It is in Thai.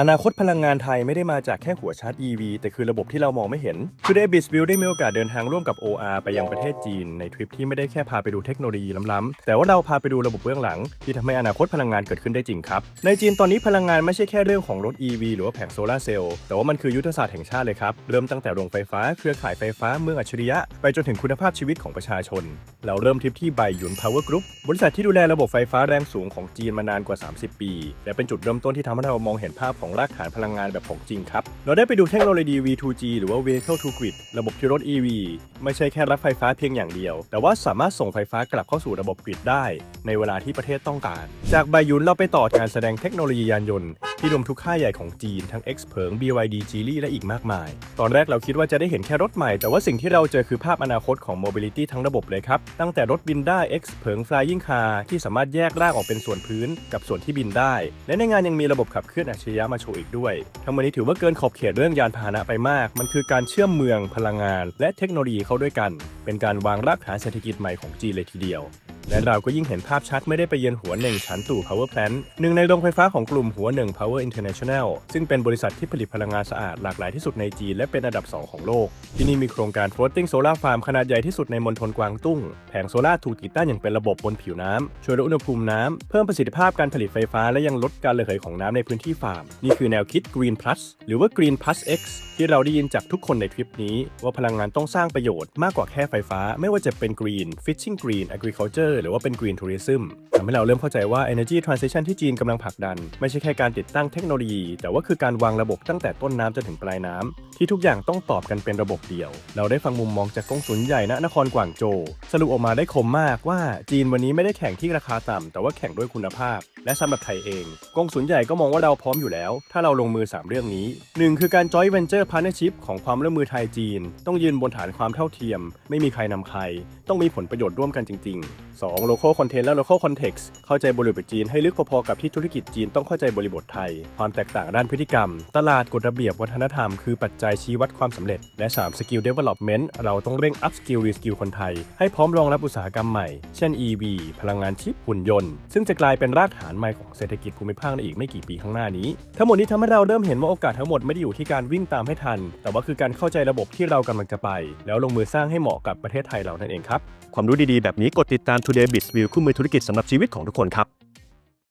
อนาคตพลังงานไทยไม่ได้มาจากแค่หัวชาร์จ EV แต่คือระบบที่เรามองไม่เห็น Today b i z b u i l d ได้มีโอกาสเดินทางร่วมกับ OR ไปยังประเทศจีน ในทริปที่ไม่ได้แค่พาไปดูเทคโนโลยีล้ำๆ แต่ว่าเราพาไปดูระบบเบื้องหลัง ที่ทำให้อนาคตพลังงานเกิดขึ้นได้จริงครับ ในจีนตอนนี้พลังงานไม่ใช่แค่เรื่องของรถ EV หรือว่าแผงโซลาร์เซลล์แต่ว่ามันคือยุทธศาสตร์แห่งชาติเลยครับ เริ่มตั้งแต่โรงไฟฟ้าเครือข่ายไฟฟ้าเมืองอัจฉริยะ ไปจนถึงคุณภาพชีวิตของประชาชน เราเริ่มทริปที่ไบหยุน Power Group บริษัทที่ดูแลระบบไฟฟ้าแรงสูงของจีนมานานกว่า 30 ปี และเป็นจุดเริ่มต้นที่ทำให้เรามองเห็นภาพของรากฐานพลังงานแบบของจริงครับ เราได้ไปดูเทคโนโลยี V2G หรือว่า Vehicle to Grid ระบบที่รถ EV ไม่ใช่แค่รับไฟฟ้าเพียงอย่างเดียว แต่ว่าสามารถส่งไฟฟ้ากลับเข้าสู่ระบบกริดได้ ในเวลาที่ประเทศต้องการ จากใบยุนเราไปต่อการแสดงเทคโนโลยียานยนต์ ที่รวมทุกค่ายใหญ่ของจีนทั้ง X เผิง BYD Geely และอีกมากมาย ตอนแรกเราคิดว่าจะได้เห็นแค่รถใหม่ แต่ว่าสิ่งที่เราเจอคือภาพอนาคตของ mobility ทั้งระบบเลยครับ ตั้งแต่รถบินได้ X เผิง Flying Car ที่สามารถแยกร่างออกเป็นส่วนพื้นกับส่วนที่บินได้ และในงานยังมีระบบขับเคลื่อนอัจฉริยะมาโชว์อีกด้วยทั้งหมดนี้ถือว่าเกินขอบเขตเรื่องยานพาหนะไปมาก มันคือการเชื่อมเมืองพลังงาน และเทคโนโลยีเข้าด้วยกัน เป็นการวางรากฐานเศรษฐกิจใหม่ของจีนเลยทีเดียว และเราก็ยิ่งเห็นภาพชัดไม่ได้ไปเยือนหัวเหน่งฉันตู่ Power Plant หนึ่งในโรงไฟฟ้าของกลุ่มหัวเหน่ง Power International ซึ่งเป็นบริษัทที่ผลิตพลังงานสะอาดหลากหลายที่สุดในจีนและเป็นอันดับ 2 ของโลก ที่นี่มีโครงการ floating solar farm ขนาดใหญ่ที่สุดในมณฑลกวางตุ้ง แผงโซลาถูกติดตั้งอย่างเป็นระบบบนผิวน้ำช่วยลดอุณหภูมิน้ำเพิ่มประสิทธิภาพการผลิตไฟฟ้าและยังลดการระเหยของน้ำในพื้นที่ฟาร์ม นี่คือแนวคิด Green Plus หรือว่า Green Plus X ที่เราได้ยินจากทุกคนในทริปนี้ ว่าพลังงานต้องสร้างประโยชน์มากกว่าแค่ไฟฟ้า ไม่ว่าจะเป็น Green Fishing Green Agriculture หรือว่าเป็น Green Tourism ทำให้เราเริ่มเข้าใจว่า Energy Transition ที่จีนกำลังผลักดัน ไม่ใช่แค่การติดตั้งเทคโนโลยี แต่ว่าคือการวางระบบตั้งแต่ต้นน้ำจนถึงปลายน้ำที่ทุกอย่างต้องตอบกันเป็นระบบเดียว เราได้ฟังมุมมองจากกงสุลใหญ่ณนครกวางโจ สรุปออกมาได้คมมากว่าจีนวันนี้ไม่ได้แข่งที่ราคาต่ำแต่ว่าแข่งด้วยคุณภาพ และสำหรับไทยเองกองสุลใหญ่ก็มองว่าเราพร้อมอยู่แล้ว ถ้าเราลงมือ 3 เรื่องนี้ 1 คือการ joint venture partnership ของความร่วมมือไทยจีน ต้องยืนบนฐานความเท่าเทียม ไม่มีใครนำใคร ต้องมีผลประโยชน์ร่วมกันจริง ๆ 2 local content และ local context เข้าใจบริบทจีนให้ลึกพอๆกับที่ธุรกิจจีนต้องเข้าใจบริบทไทย ความแตกต่างด้านพฤติกรรม ตลาดกฎระเบียบวัฒนธรรมคือปัจจัยชี้วัดความสำเร็จ และ 3 skill development เราต้องเร่ง up skill re skill คนไทย ให้พร้อมรองรับอุตสาหกรรมใหม่ เช่น EV พลังงานชิปหุ่นยนต์ ซึ่งจะกลายเป็นรากฐานใหม่ของเศรษฐกิจภูมิภาคในอีกไม่กี่ปีข้างหน้านี้ ทั้งหมดนี้ทำให้เราเริ่มเห็นว่าโอกาสทั้งหมดไม่ได้อยู่ที่การวิ่งตามให้ทัน แต่ว่าคือการเข้าใจระบบที่เรากำลังจะไป แล้วลงมือสร้างให้เหมาะกับประเทศไทยเรานั่นเองครับความรู้ดีๆแบบนี้กดติดตาม Today Biz View คู่มือธุรกิจสำหรับชีวิตของทุกคนครับ